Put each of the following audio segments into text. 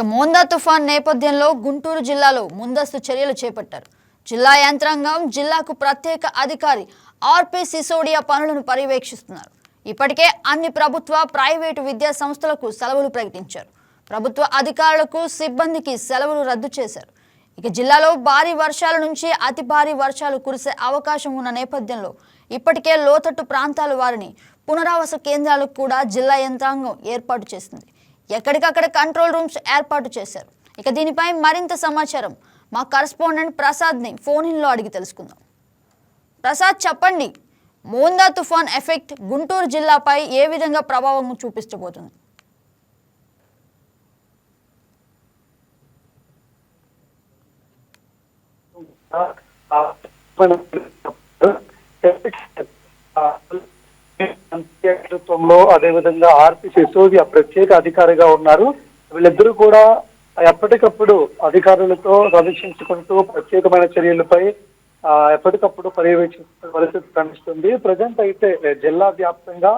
ఇక మోందా తుఫాన్ నేపథ్యంలో గుంటూరు జిల్లాలో ముందస్తు చర్యలు చేపట్టారు. జిల్లా యంత్రాంగం జిల్లాకు ప్రత్యేక అధికారి ఆర్పి సిసోడియా పనులను పర్యవేక్షిస్తున్నారు. ఇప్పటికే అన్ని ప్రభుత్వ ప్రైవేటు విద్యా సంస్థలకు సెలవులు ప్రకటించారు. ప్రభుత్వ అధికారులకు సిబ్బందికి సెలవులు రద్దు చేశారు. ఇక జిల్లాలో భారీ వర్షాల నుంచి అతి భారీ వర్షాలు కురిసే అవకాశం ఉన్న నేపథ్యంలో ఇప్పటికే లోతట్టు ప్రాంతాల వారిని పునరావాస కేంద్రాలకు కూడా జిల్లా యంత్రాంగం ఏర్పాటు చేసింది. ఎక్కడికక్కడ కంట్రోల్ రూమ్స్ ఏర్పాటు చేశారు ఇక దీనిపై మరింత సమాచారం మా కరస్పాండెంట్ ప్రసాద్ని ఫోన్ ఇన్లో అడిగి తెలుసుకుందాం ప్రసాద్ చెప్పండి మోందా తుఫాన్ ఎఫెక్ట్ గుంటూరు జిల్లాపై ఏ విధంగా ప్రభావం చూపించబోతుంది నేతృత్వంలో అదేవిధంగా ఆర్పి సిసోదియా ప్రత్యేక అధికారిగా ఉన్నారు. వీళ్ళిద్దరూ కూడా ఎప్పటికప్పుడు అధికారులతో సమీక్షించుకుంటూ ప్రత్యేకమైన చర్యలపై ఎప్పటికప్పుడు పర్యవేక్షిస్తున్న పరిస్థితి కనిపిస్తుంది. ప్రజెంట్ అయితే జిల్లా వ్యాప్తంగా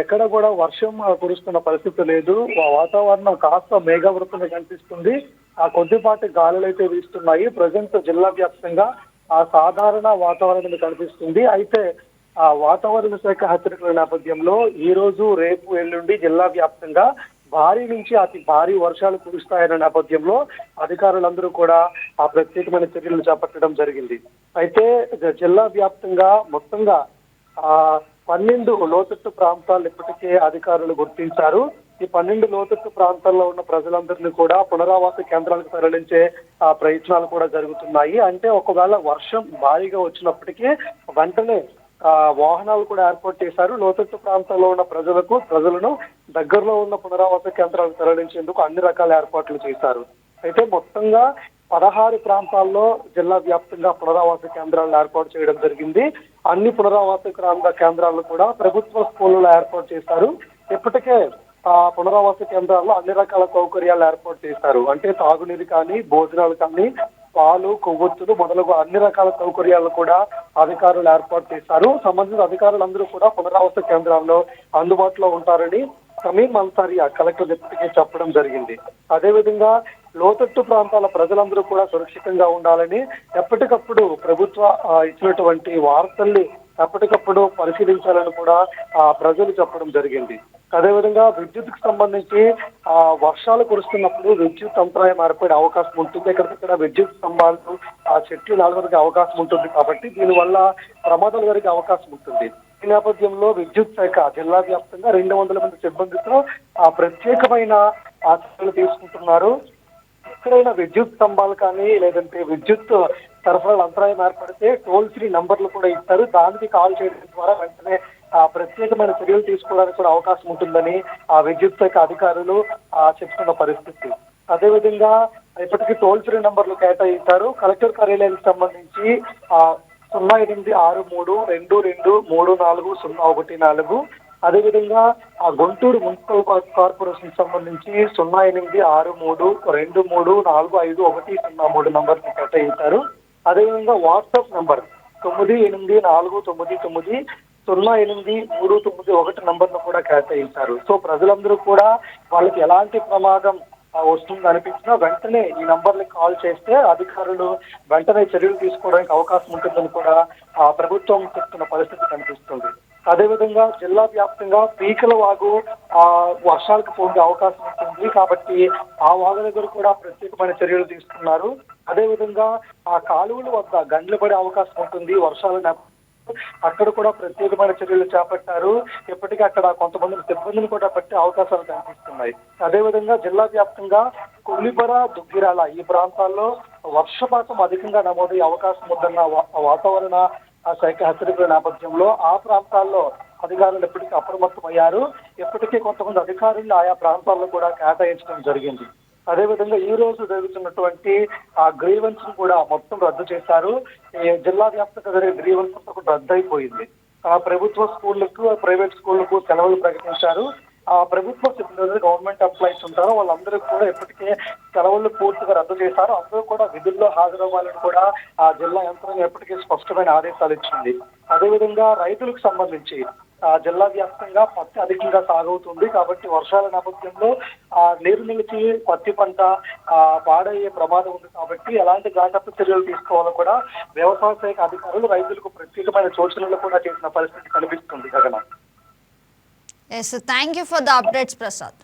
ఎక్కడ కూడా వర్షం కురుస్తున్న పరిస్థితి లేదు. వాతావరణం కాస్త మేఘవృతంగా కనిపిస్తుంది. ఆ కొద్దిపాటి గాలులు అయితే వీస్తున్నాయి. ప్రజెంట్ జిల్లా వ్యాప్తంగా ఆ సాధారణ వాతావరణం కనిపిస్తుంది. అయితే వాతావరణ శాఖ హెచ్చరికల నేపథ్యంలో ఈ రోజు రేపు ఎల్లుండి జిల్లా వ్యాప్తంగా భారీ నుంచి అతి భారీ వర్షాలు కురుస్తాయన్న నేపథ్యంలో అధికారులందరూ కూడా ఆ ప్రత్యేకమైన చర్యలు చేపట్టడం జరిగింది. అయితే జిల్లా వ్యాప్తంగా మొత్తంగా ఆ పన్నెండు లోతట్టు ప్రాంతాలు ఇప్పటికే అధికారులు గుర్తించారు. ఈ పన్నెండు లోతట్టు ప్రాంతాల్లో ఉన్న ప్రజలందరినీ కూడా పునరావాస కేంద్రాలకు తరలించే ఆ ప్రయత్నాలు కూడా జరుగుతున్నాయి. అంటే ఒకవేళ వర్షం భారీగా వచ్చినప్పటికీ వెంటనే వాహనాలు కూడా ఏర్పాటు చేశారు. లోతట్టు ప్రాంతాల్లో ఉన్న ప్రజలకు ప్రజలను దగ్గరలో ఉన్న పునరావాస కేంద్రాలు తరలించేందుకు అన్ని రకాల ఏర్పాట్లు చేశారు. అయితే మొత్తంగా పదహారు ప్రాంతాల్లో జిల్లా వ్యాప్తంగా పునరావాస కేంద్రాలను ఏర్పాటు చేయడం జరిగింది. అన్ని పునరావాస గ్రామ కేంద్రాలను కూడా ప్రభుత్వ స్కూళ్ళలో ఏర్పాటు చేశారు. ఇప్పటికే ఆ పునరావాస కేంద్రాల్లో అన్ని రకాల సౌకర్యాలు ఏర్పాటు చేశారు. అంటే తాగునీరు కానీ భోజనాలు కానీ పాలు కొవ్వొత్తులు మొదలగు అన్ని రకాల సౌకర్యాలు కూడా అధికారులు ఏర్పాటు చేశారు. సంబంధిత అధికారులందరూ కూడా పునరావాస కేంద్రాల్లో అందుబాటులో ఉంటారని సమీం అన్సారియా కలెక్టర్ డిప్యూటీకి చెప్పడం జరిగింది. అదేవిధంగా లోతట్టు ప్రాంతాల ప్రజలందరూ కూడా సురక్షితంగా ఉండాలని ఎప్పటికప్పుడు ప్రభుత్వ ఇచ్చినటువంటి వార్తల్ని ఎప్పటికప్పుడు పరిశీలించాలని కూడా ఆ ప్రజలు చెప్పడం జరిగింది. అదేవిధంగా విద్యుత్కి సంబంధించి ఆ వర్షాలు కురుస్తున్నప్పుడు విద్యుత్ అంతరాయం ఏర్పడే అవకాశం ఉంటుంది. ఎక్కడికక్కడ విద్యుత్ స్తంభాలు ఆ చెట్లు నాలుగు అవకాశం ఉంటుంది కాబట్టి దీనివల్ల ప్రమాదాలు జరిగే అవకాశం ఉంటుంది. ఈ నేపథ్యంలో విద్యుత్ శాఖ జిల్లా వ్యాప్తంగా రెండు వందల మంది సిబ్బందితో ఆ ప్రత్యేకమైన ఆ చర్యలు తీసుకుంటున్నారు. ఎక్కడైనా విద్యుత్ స్తంభాలు కానీ లేదంటే విద్యుత్ సరఫరాలు అంతరాయం ఏర్పడితే టోల్ ఫ్రీ నంబర్లు కూడా ఇస్తారు. దానికి కాల్ చేయడం ద్వారా వెంటనే ప్రత్యేకమైన చర్యలు తీసుకోవడానికి కూడా అవకాశం ఉంటుందని ఆ విద్యుత్ శాఖ అధికారులు ఆ చెప్తున్న పరిస్థితి. అదేవిధంగా ఇప్పటికీ టోల్ ఫ్రీ నంబర్లు కేటాయించారు. కలెక్టర్ కార్యాలయానికి సంబంధించి ఆ సున్నా ఎనిమిది ఆరు మూడు రెండు రెండు మూడు నాలుగు సున్నా ఒకటి నాలుగు. అదేవిధంగా ఆ గుంటూరు మున్సిపల్ కార్పొరేషన్ సంబంధించి సున్నా ఎనిమిది ఆరు మూడు రెండు మూడు నాలుగు ఐదు ఒకటి సున్నా మూడు నంబర్ని కేటాయించారు. అదేవిధంగా వాట్సాప్ నంబర్ తొమ్మిది ఎనిమిది నాలుగు తొమ్మిది తొమ్మిది సున్నా ఎనిమిది మూడు తొమ్మిది ఒకటి నంబర్ను కూడా కేటాయించారు. సో ప్రజలందరూ కూడా వాళ్ళకి ఎలాంటి ప్రమాదం వస్తుంది అనిపించినా వెంటనే ఈ నంబర్లకు కాల్ చేస్తే అధికారులు వెంటనే చర్యలు తీసుకోవడానికి అవకాశం ఉంటుందని కూడా ఆ ప్రభుత్వం చెప్తున్న పరిస్థితి కనిపిస్తుంది. అదేవిధంగా జిల్లా వ్యాప్తంగా పీకల వాగు ఆ వర్షాలకు పొందే అవకాశం ఉంటుంది కాబట్టి ఆ వాగు దగ్గర కూడా ప్రత్యేకమైన చర్యలు తీసుకున్నారు. అదేవిధంగా ఆ కాలువల వద్ద గండ్లు పడే అవకాశం ఉంటుంది వర్షాలు అక్కడ కూడా ప్రత్యేకమైన చర్యలు చేపట్టారు. ఇప్పటికీ అక్కడ కొంతమంది సిబ్బందిని కూడా పట్టే అవకాశాలు కనిపిస్తున్నాయి. అదేవిధంగా జిల్లా వ్యాప్తంగా కొల్లిపర దుగ్గిరాల ఈ ప్రాంతాల్లో వర్షపాతం అధికంగా నమోదయ్యే అవకాశం ఉందన్న వా- వాతావరణ శాఖ హెచ్చరికల నేపథ్యంలో ఆ ప్రాంతాల్లో అధికారులు ఇప్పటికీ అప్రమత్తమయ్యారు. ఇప్పటికీ కొంతమంది అధికారులు ఆయా ప్రాంతాల్లో కూడా కేటాయించడం జరిగింది. అదేవిధంగా ఈ రోజు జరుగుతున్నటువంటి ఆ గ్రీవెన్స్ కూడా మొత్తం రద్దు చేశారు. ఈ జిల్లా వ్యాప్తంగా జరిగే గ్రీవెన్స్ కూడా రద్దు అయిపోయింది ఆ ప్రభుత్వ స్కూళ్ళకు ప్రైవేట్ స్కూళ్ళకు సెలవులు ప్రకటించారు. ఆ ప్రభుత్వ సిబ్బంది గవర్నమెంట్ ఎంప్లాయీస్ ఉంటారో వాళ్ళందరూ కూడా ఇప్పటికే సెలవులు పూర్తిగా రద్దు చేశారు. అందరూ కూడా విధుల్లో హాజరవ్వాలని కూడా ఆ జిల్లా యంత్రాంగం ఎప్పటికీ స్పష్టమైన ఆదేశాలు ఇచ్చింది. అదేవిధంగా రైతులకు సంబంధించి జిల్లా వ్యాప్తంగా పత్తి అధికంగా సాగవుతుంది కాబట్టి వర్షాల నేపథ్యంలో ఆ నీరు నిలిచి పత్తి పంట ఆ, పాడయ్యే ప్రమాదం ఉంది కాబట్టి ఎలాంటి జాగ్రత్త చర్యలు తీసుకోవాలో కూడా వ్యవసాయ శాఖ అధికారులు రైతులకు ప్రత్యేకమైన సూచనలు కూడా చేసిన పరిస్థితి కనిపిస్తుంది Gagana. Yes thank you for the updates Prasad